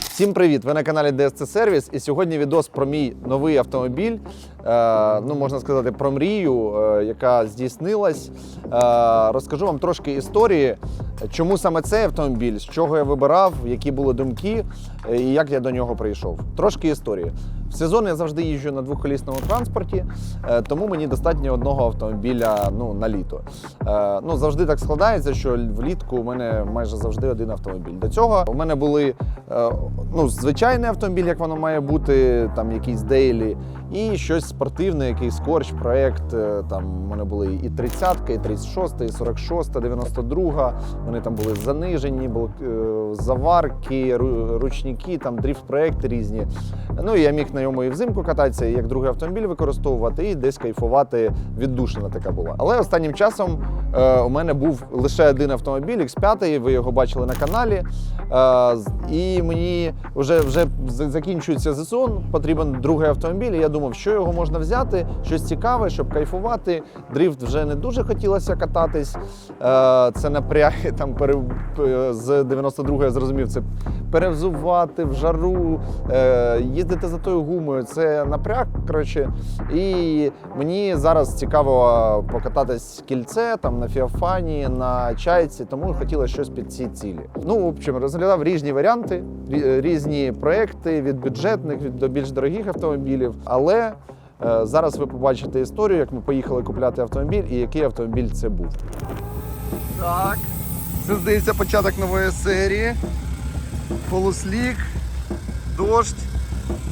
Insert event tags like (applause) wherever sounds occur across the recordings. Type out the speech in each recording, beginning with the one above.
Всім привіт! Ви на каналі DSC Сервіс. І сьогодні відос про мій новий автомобіль. Е, ну, можна сказати, про мрію, е, яка здійснилась. Е, розкажу вам трошки історії, чому саме цей автомобіль, з чого я вибирав, які були думки е, і як я до нього прийшов. Трошки історії. В сезон я завжди їжджу на двохколісному транспорті, е, тому мені достатньо одного автомобіля ну, на літо. Е, Ну, завжди так складається, що влітку у мене майже завжди один автомобіль. До цього у мене були е, ну, звичайний автомобіль, як воно має бути, там якийсь дейлі, і щось спортивне, якийсь корч, проект. е, Там у мене були і 30, і 36, і 46, 92. Вони там були занижені, були е, заварки, ручники, там дріфт-проекти різні. Ну і я міг на ньому і взимку кататися, і як другий автомобіль використовувати, і десь кайфувати. Віддушина така була. Але останнім часом е, у мене був лише один автомобіль, X5, ви його бачили на каналі. Е, і мені вже, вже закінчується сезон, потрібен другий автомобіль. І я думав, що його можна взяти, щось цікаве, щоб кайфувати. Дрифт вже не дуже хотілося кататись. Е, це напряги там з 92-го я зрозумів, це перевзувати в жару, е, їздити за тою гумою. Це напряг. Коротше, і мені зараз цікаво покататись кільце там на Фіафані, на чайці, тому хотілося щось під ці цілі. Ну, в общем, розглядав різні варіанти, різні проекти від бюджетних до більш дорогих автомобілів. Але е, зараз ви побачите історію, як ми поїхали купляти автомобіль і який автомобіль це був. Так, це здається початок нової серії. Полуслік, дощ,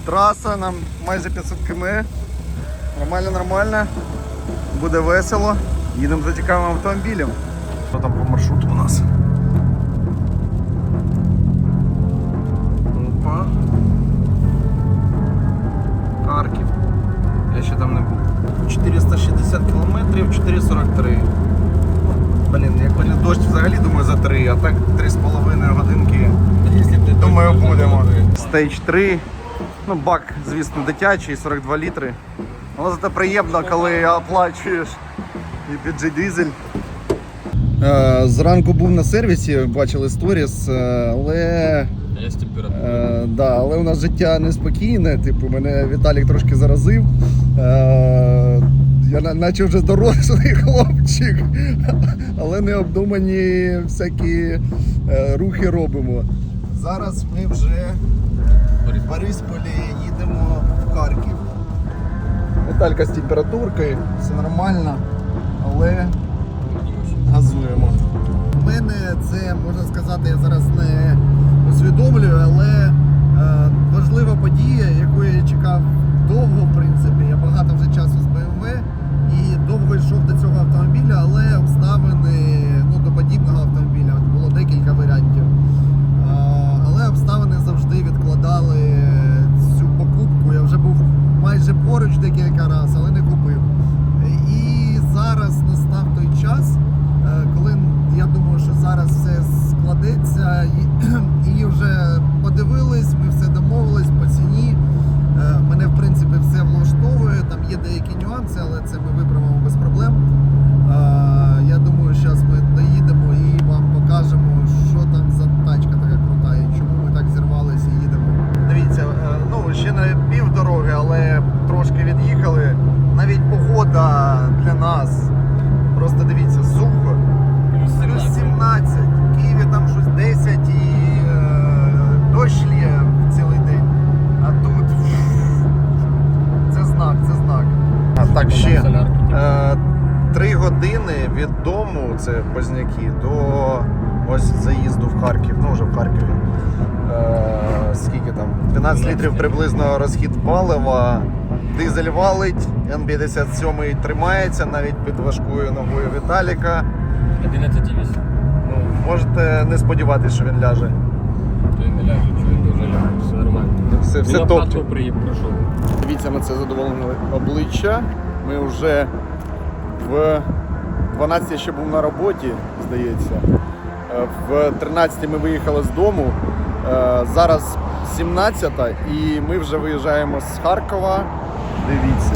траса, нам майже 500 км. Нормально, нормально. Буде весело. Їдемо за цікавим автомобілем. Що там по маршруту у нас? Там не був. 460 кілометрів, 4,43. Блін, якби не дощ, взагалі думаю за 3, а так 3,5 годинки. Думаю, будемо. Стейдж 3. Ну, бак, звісно, дитячий, 42 літри. Але зате приємно, коли оплачуєш і бюджет дизель. Зранку був на сервісі, бачили сторіс, е, але Е, да, але у нас життя неспокійне. Типу, мене Віталік трошки заразив. Е, я наче вже дорослий (laughs) хлопчик, але необдумані всякі е, рухи робимо. Зараз ми вже в Борисполі їдемо в Харків. Віталька з температуркою, все нормально, але газуємо. У мене це можна сказати, я зараз не усвідомлюю, але е, важлива подія, яку я чекав довго, в принципі. Я багато вже часу з BMW і довго йшов до цього автомобіля, але обставини ну, до подібного автомобіля було декілька варіантів. Е, але обставини завжди відкладали цю покупку. Я вже був майже поруч декілька разів, але не купив. І зараз настав той час, е, коли я думаю, що зараз все складеться, (clears throat) і вже подивились, ми все домовились по ціні. Е, Мене в принципі все влаштовує. Там є деякі нюанси, але це ми виправимо без проблем. Е, Я думаю, зараз ми доїдемо і вам покажемо, що там за тачка така крута і чому ми так зірвалися і їдемо. Дивіться, е, ну ще не пів дороги, але трошки від'їхали. Навіть погода для нас. Просто дивіться, сухо. Плюс 17. В Києві там щось 10 і е, дощ лє цілий день. А тут це знак, це знак. А так ще. Е, Три години від дому, це Позняки, до ось заїзду в Харків, ну вже в Харкові. Е, скільки там? 12 літрів приблизно розхід палива. Дизель валить, Н57 тримається навіть під важкою ногою Віталіка. 11,8. Ну, можете не сподіватися, що він ляже. То й не ляже, що він дуже ляже. Все нормально. Все, все топ. пройшов. Дивіться на це задоволене обличчя. Ми вже в 12 ще був на роботі, здається. Е, В 13 ми виїхали з дому. Е, Зараз 17 і ми вже виїжджаємо з Харкова. Дивіться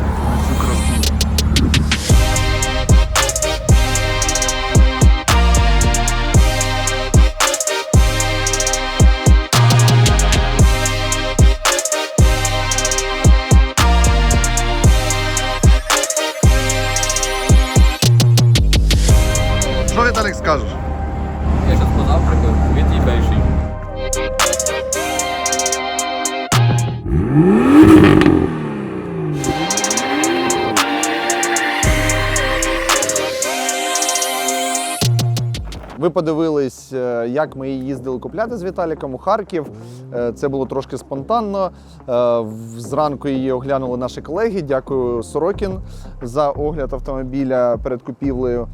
Ви подивились, е, як ми їздили купляти з Віталіком у Харків. Е, Це було трошки спонтанно. Е, Зранку її оглянули наші колеги. Дякую Сорокін за огляд автомобіля перед купівлею.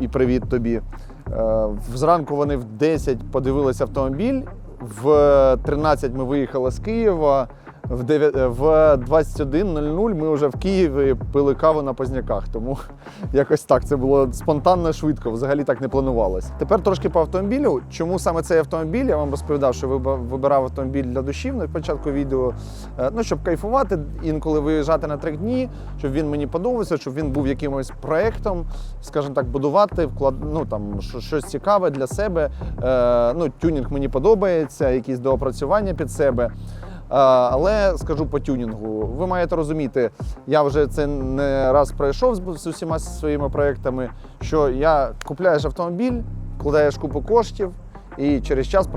І привіт тобі. Зранку вони в 10 подивилися автомобіль. В 13 ми виїхали з Києва. В дев'я- е, в 21.00 ми вже в Києві пили каву на Позняках. Тому (laughs) якось так це було спонтанно, швидко. Взагалі так не планувалось. Тепер трошки по автомобілю. Чому саме цей автомобіль? Я вам розповідав, що вибирав автомобіль для душів на початку відео. Е, Ну, щоб кайфувати, інколи виїжджати на три дні, щоб він мені подобався, щоб він був якимось проектом, скажімо так, будувати, вклад... ну, там, що- щось цікаве для себе. Е, ну, тюнінг мені подобається, якісь доопрацювання під себе. Е, Але скажу по тюнінгу, ви маєте розуміти, я вже це не раз пройшов з- усіма своїми проектами, що я купляєш автомобіль, вкладаєш купу коштів і через час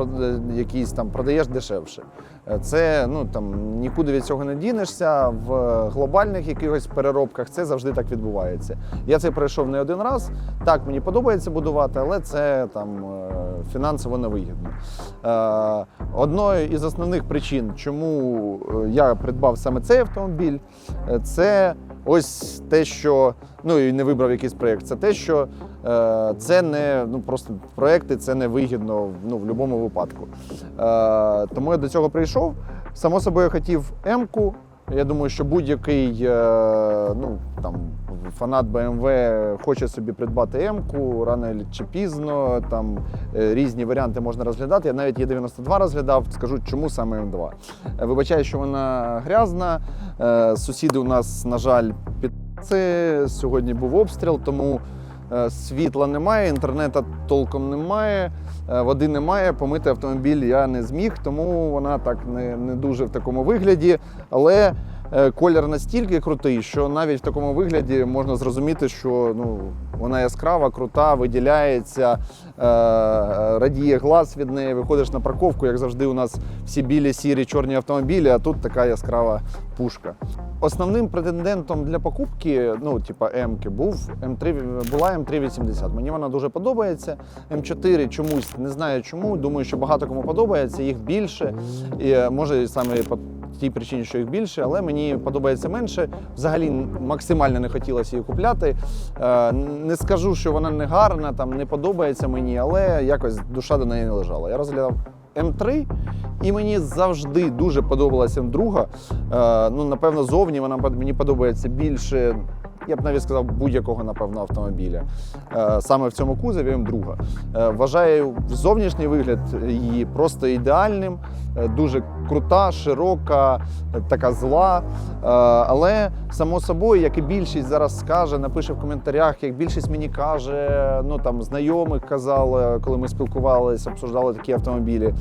якийсь там продаєш дешевше. Е, Це ну там нікуди від цього не дінешся. В глобальних якихось переробках це завжди так відбувається. Я це пройшов не один раз. Так, мені подобається будувати, але це там е, фінансово невигідно. Е, Одною із основних причин, чому е, я придбав саме цей автомобіль, е, це ось те, що ну і не вибрав якийсь проєкт. Це те, що е, це не ну просто проекти, це не вигідно ну, в будь-якому випадку. Е, тому я до цього прийшов. Само собою хотів М-ку. Я думаю, що будь-який е, ну, там, фанат BMW хоче собі придбати М-ку рано чи пізно. Там е, різні варіанти можна розглядати. Я навіть Є92 розглядав. Скажу, чому саме М2. Е, Вибачаю, що вона грязна. Сусіди у нас, на жаль, під це. Сьогодні був обстріл, тому світла немає, інтернету толком немає, е, води немає. Помити автомобіль я не зміг, тому вона так не, не дуже в такому вигляді. Але е, колір настільки крутий, що навіть в такому вигляді можна зрозуміти, що ну, вона яскрава, крута, виділяється, е, радіє глаз від неї. Виходиш на парковку, як завжди, у нас всі білі, сірі, чорні автомобілі, а тут така яскрава пушка. Основним претендентом для покупки, ну, типа М-ки, був М3, була М380. Мені вона дуже подобається. М4 чомусь не знаю чому. Думаю, що багато кому подобається, їх більше. І, е, може саме тій причині, що їх більше, але мені подобається менше. Взагалі максимально не хотілося її купляти. Е, Не скажу, що вона не гарна, там не подобається мені, але якось душа до неї не лежала. Я розглядав М3, і мені завжди дуже подобалася М2. Е, Ну, напевно, зовні вона мені подобається більше. Я б навіть сказав будь-якого, напевно, автомобіля. Е, Саме в цьому кузові М2. Е, Вважаю зовнішній вигляд її просто ідеальним, Е, дуже крута, широка, така зла. Але само собою, як і більшість зараз скаже, напише в коментарях, як більшість мені каже, ну там знайомих казали, коли ми спілкувалися, обсуждали такі автомобілі,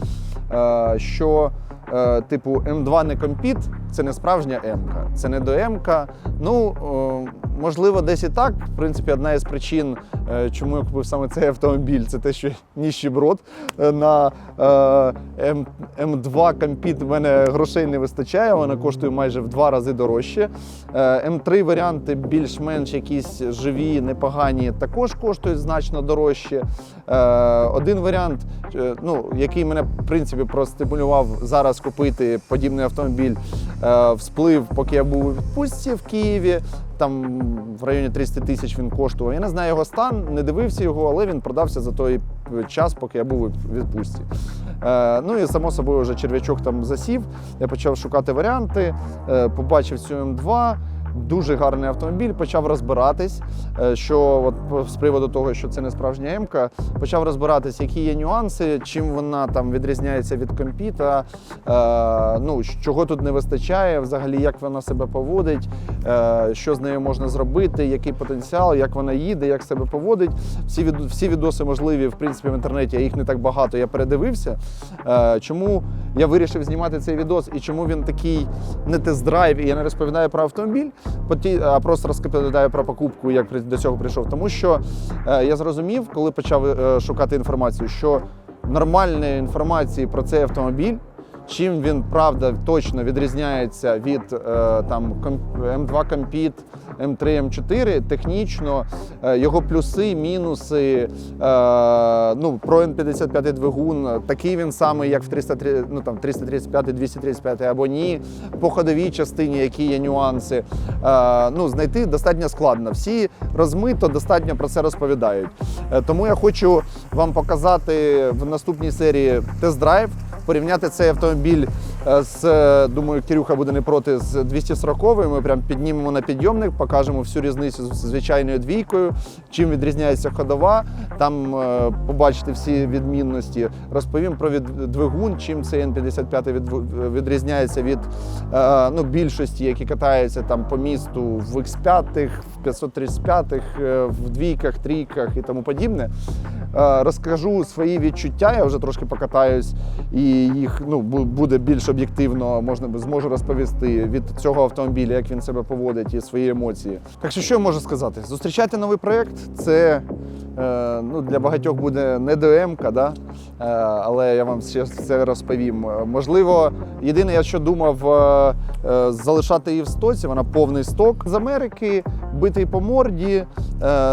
що е, типу М2 не компіт, це не справжня М-ка, це не до М-ка. Ну можливо, десь і так. В принципі, одна із причин, е, чому я купив саме цей автомобіль, це те, що ніщеброд Е, на е, М, М2 компіт в мене грошей не вистачає. Вона коштує майже в два рази дорожче. Е, М3 варіанти більш-менш якісь живі, непогані, також коштують значно дорожче. Один варіант, ну, який мене в принципі простимулював зараз купити подібний автомобіль, е, всплив, поки я був у відпустці в Києві. Там в районі 300 тисяч він коштував. Я не знаю його стан, не дивився його, але він продався за той час, поки я був у відпустці. Е, ну і само собою вже черв'ячок там засів. Я почав шукати варіанти, е, побачив цю М2. Дуже гарний автомобіль, почав розбиратись, е, що от з приводу того, що це не справжня М-ка, почав розбиратись, які є нюанси, чим вона там відрізняється від компіта, е, ну, чого тут не вистачає, взагалі, як вона себе поводить, е, що з нею можна зробити, який потенціал, як вона їде, як себе поводить. Всі, від, всі відоси можливі, в принципі, в інтернеті, їх не так багато, я передивився. Е, чому я вирішив знімати цей відос і чому він такий не тест-драйв, і я не розповідаю про автомобіль? а просто розповідаю про покупку, як до цього прийшов. Тому що е, я зрозумів, коли почав е, шукати інформацію, що нормальної інформації про цей автомобіль. Чим він правда точно відрізняється від е, там ком- M2 Compete, M3, M4, технічно е, його плюси, мінуси. Е, ну, про N55 двигун такий він самий, як в 303, ну, там, 335, 235 або ні. По ходовій частині, які є нюанси. Ну, знайти достатньо складно. Всі розмито достатньо про це розповідають. Тому я хочу вам показати в наступній серії тест-драйв порівняти цей автомобіль з, е, думаю, Кирюха буде не проти з 240 Ми прям піднімемо на підйомник, покажемо всю різницю з звичайною двійкою, чим відрізняється ходова. Там е, побачите всі відмінності. Розповім про двигун, чим цей N55 від, відрізняється від е, ну, більшості, які катаються там по місту в X5, в 535, е, в двійках, трійках і тому подібне. Е, Розкажу свої відчуття, я вже трошки покатаюсь, і їх ну, буде більш об'єктивно, можна зможу розповісти від цього автомобіля, як він себе поводить і свої емоції. Так що, що я можу сказати? Зустрічайте новий проєкт. Це е, ну, для багатьох буде не ДМК, да? е, але я вам ще це розповім. Можливо, єдине, я що думав е, е, залишати її в стоці, вона повний сток з Америки, битий по морді,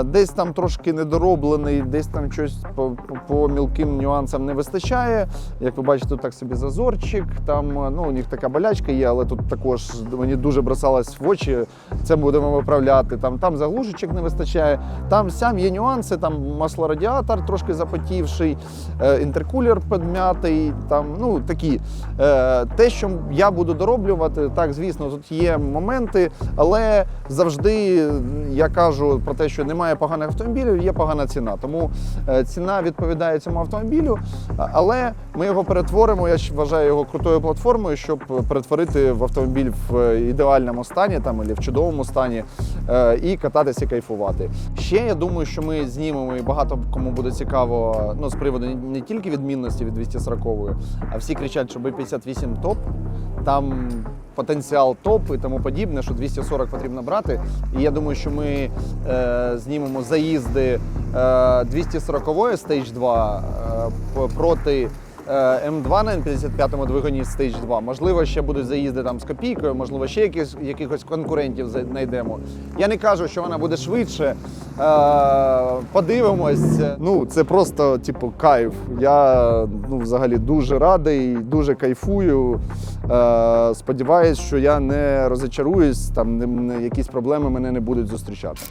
десь там трошки недороблений, десь там щось по, по, по мілким нюансам не вистачає. Як ви бачите, тут так собі зазорчик. Там е, ну, у них така болячка є, але тут також мені дуже бросалось в очі. Це будемо виправляти. Там, там заглушечок не вистачає. Там сям є нюанси, там маслорадіатор трошки запотівший, е, інтеркулер підм'ятий. Там ну такі. Е, те, що я буду дороблювати, так звісно, тут є моменти, але завжди я кажу про те, що немає поганих автомобілів, є погана ціна. Тому е, ціна відповідає цьому автомобілю, але ми його перетворимо. Я вважаю його крутою платформою, щоб перетворити в автомобіль в ідеальному стані там або в чудовому стані е, і кататися, кайфувати. Ще я думаю, що ми знімемо і багато кому буде цікаво ну, з приводу не- тільки відмінності від 240-ї, а всі кричать, що B58 топ. Там потенціал топ і тому подібне, що 240 потрібно брати. І я думаю, що ми е, знімемо заїзди е, 240 Stage 2 е, проти е, М2 на М55 двигуні Stage 2. Можливо, ще будуть заїзди там з копійкою, можливо, ще якісь, якихось конкурентів знайдемо. Я не кажу, що вона буде швидше. Е, подивимось. Ну, це просто, типу, кайф. Я ну, взагалі дуже радий, дуже кайфую. Е, сподіваюсь, що я не розочаруюсь, там якісь проблеми мене не будуть зустрічати.